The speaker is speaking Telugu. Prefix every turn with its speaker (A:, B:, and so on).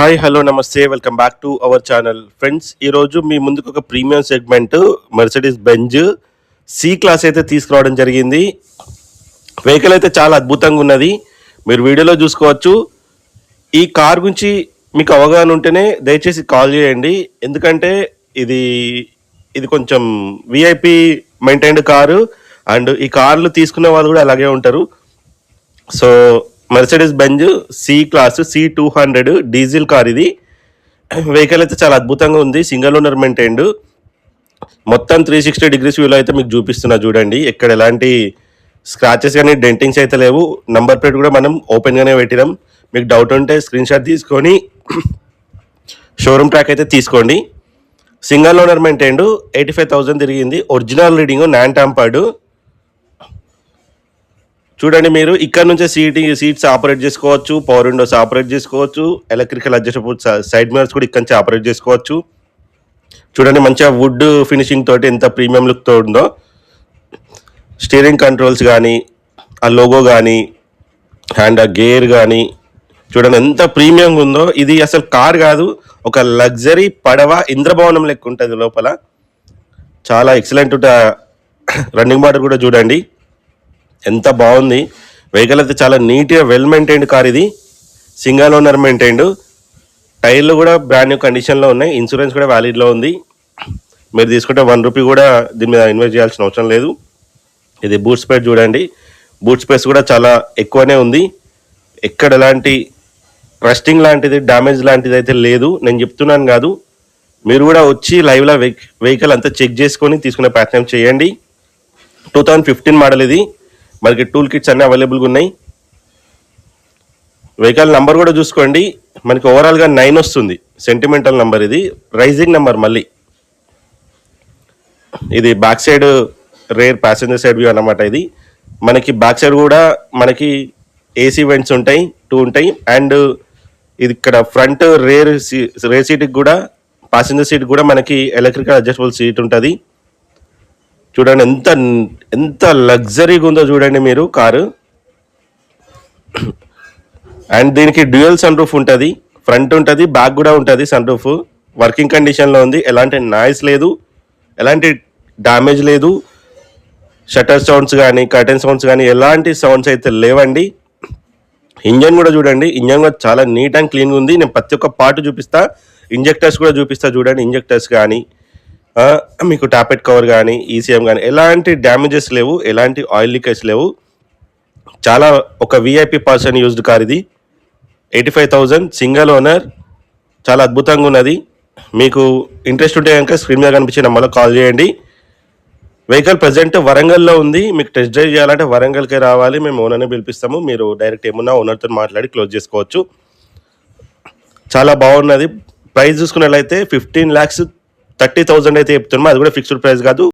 A: హాయ్ హలో నమస్తే. Welcome back to our channel friends ఈరోజు మీ ముందుకు ఒక premium segment Mercedes Benz C class అయితే తీసుకురావడం జరిగింది. వెహికల్ అయితే చాలా అద్భుతంగా ఉన్నది. మీరు వీడియోలో చూసుకోవచ్చు. ఈ కార్ గురించి మీకు అవగాహన ఉంటేనే దయచేసి కాల్ చేయండి. ఎందుకంటే ఇది ఇది కొంచెం విఐపి మెయింటైన్డ్ కారు. అండ్ ఈ కార్లు తీసుకునే వాళ్ళు కూడా అలాగే ఉంటారు. So Mercedes Benz C class C two hundred diesel car ఇది. వెహికల్ అయితే చాలా అద్భుతంగా ఉంది. సింగల్ ఓనర్ మెయింటైన్డ్ మొత్తం త్రీ సిక్స్టీ డిగ్రీస్ వ్యూలో అయితే మీకు చూపిస్తున్నా చూడండి. ఇక్కడ ఎలాంటి స్క్రాచెస్ కానీ డెంటింగ్స్ అయితే లేవు. నంబర్ ప్లేట్ కూడా మనం ఓపెన్గానే పెట్టినాం. మీకు డౌట్ ఉంటే స్క్రీన్ షాట్ తీసుకొని షోరూమ్ ట్రాక్ అయితే తీసుకోండి. Single owner maintained eighty five thousand తిరిగింది. ఒరిజినల్ రీడింగ్ నాన్ టాంపర్డ్ చూడండి మీరు ఇక్కడ నుంచే సీటింగ్ సీట్స్ ఆపరేట్ చేసుకోవచ్చు పవర్ విండోస్ ఆపరేట్ చేసుకోవచ్చు ఎలక్ట్రికల్ అడ్జస్టబుల్ సైడ్ మిరర్స్ కూడా ఇక్కడ నుంచి ఆపరేట్ చేసుకోవచ్చు. చూడండి మంచిగా వుడ్ ఫినిషింగ్ తోటి ఎంత ప్రీమియం లుక్తో ఉందో. స్టీరింగ్ కంట్రోల్స్ కానీ ఆ లోగో కానీ అండ్ ఆ గేర్ కానీ చూడండి ఎంత ప్రీమియంగా ఉందో. ఇది అసలు కార్ కాదు ఒక లగ్జరీ పడవ ఇంద్రభవనం లెక్క ఉంటుంది లోపల. చాలా ఎక్సలెంట్ రన్నింగ్ వాటర్ కూడా చూడండి. ఎంత బాగుంది. వెహికల్ అయితే చాలా నీట్గా వెల్ మెయింటైన్డ్ కార్ ఇది. సింగల్ ఓనర్ మెయింటైన్డ్ టైర్లు కూడా బ్రాండ్ న్యూ కండిషన్లో ఉన్నాయి. ఇన్సూరెన్స్ కూడా వ్యాలిడ్లో ఉంది. మీరు తీసుకుంటే వన్ రూపీ కూడా దీని మీద ఇన్వెస్ట్ చేయాల్సిన అవసరం లేదు. ఇది బూట్ స్పేస్ చూడండి. బూట్ స్పేస్ కూడా చాలా ఎక్కువనే ఉంది. ఎక్కడ ఎలాంటి రస్టింగ్ లాంటిది డ్యామేజ్ లాంటిది అయితే లేదు. నేను చెప్తున్నాను కాదు. మీరు కూడా వచ్చి లైవ్లో వెహికల్ అంతా చెక్ చేసుకొని తీసుకునే ప్రయత్నం చేయండి. టూ థౌజండ్ ఫిఫ్టీన్ మోడల్ ఇది. మనకి టూల్ కిట్స్ అన్నీ అవైలబుల్గా ఉన్నాయి. వెహికల్ నెంబర్ కూడా చూసుకోండి. మనకి ఓవరాల్గా నైన్ వస్తుంది. సెంటిమెంటల్ నెంబర్ ఇది. రైజింగ్ నెంబర్ మళ్ళీ. ఇది back side rear passenger side view అన్నమాట ఇది. మనకి బ్యాక్ సైడ్ కూడా మనకి ఏసీ వెంట్స్ ఉంటాయి టూ ఉంటాయి. అండ్ ఇది ఇక్కడ ఫ్రంట్ రేర్ రేర్ సీట్కి కూడా ప్యాసింజర్ సీట్ కూడా మనకి ఎలక్ట్రికల్ అడ్జస్టబుల్ సీట్ ఉంటుంది. చూడండి ఎంత ఎంత లగ్జరీగా ఉందో చూడండి మీరు కారు. అండ్ దీనికి డ్యూయల్ సన్ రూఫ్ ఉంటుంది ఫ్రంట్ ఉంటుంది బ్యాక్ కూడా ఉంటుంది సన్ రూఫ్ వర్కింగ్ కండిషన్లో ఉంది ఎలాంటి నాయిస్ లేదు ఎలాంటి డ్యామేజ్ లేదు. షటర్ సౌండ్స్ కానీ కర్టెన్ సౌండ్స్ కానీ ఎలాంటి సౌండ్స్ అయితే లేవండి. ఇంజన్ కూడా చూడండి ఇంజన్ కూడా చాలా నీట్ అండ్ క్లీన్గా ఉంది. నేను ప్రతి ఒక్క పార్ట్ చూపిస్తా ఇంజెక్టర్స్ కూడా చూపిస్తా చూడండి ఇంజెక్టర్స్ కానీ మీకు టాపెట్ కవర్ కానీ ఈసీఎం కానీ ఎలాంటి డ్యామేజెస్ లేవు ఎలాంటి ఆయిల్ లీకేజ్ లేవు. చాలా ఒక విఐపి పర్సన్ యూజ్డ్ కార్ ఇది. Eighty five thousand single owner చాలా అద్భుతంగా ఉన్నది. మీకు ఇంట్రెస్ట్ ఉంటే కనుక స్క్రీన్ మీద కనిపించిన మళ్ళీ కాల్ చేయండి. వెహికల్ ప్రజెంట్ వరంగల్లో ఉంది. మీకు టెస్ట్ డ్రైవ్ చేయాలంటే వరంగల్కే రావాలి. మేము ఓనర్ని పిలిపిస్తాము. మీరు డైరెక్ట్ ఏమున్నా ఓనర్తో మాట్లాడి క్లోజ్ చేసుకోవచ్చు. చాలా బాగున్నది. ప్రైస్ చూసుకున్నట్లయితే ఫిఫ్టీన్ ల్యాక్స్ థర్టీ థౌసండ్ అయితే చెప్తున్నాం అది కూడా ఫిక్స్డ్ ప్రైస్ కాదు.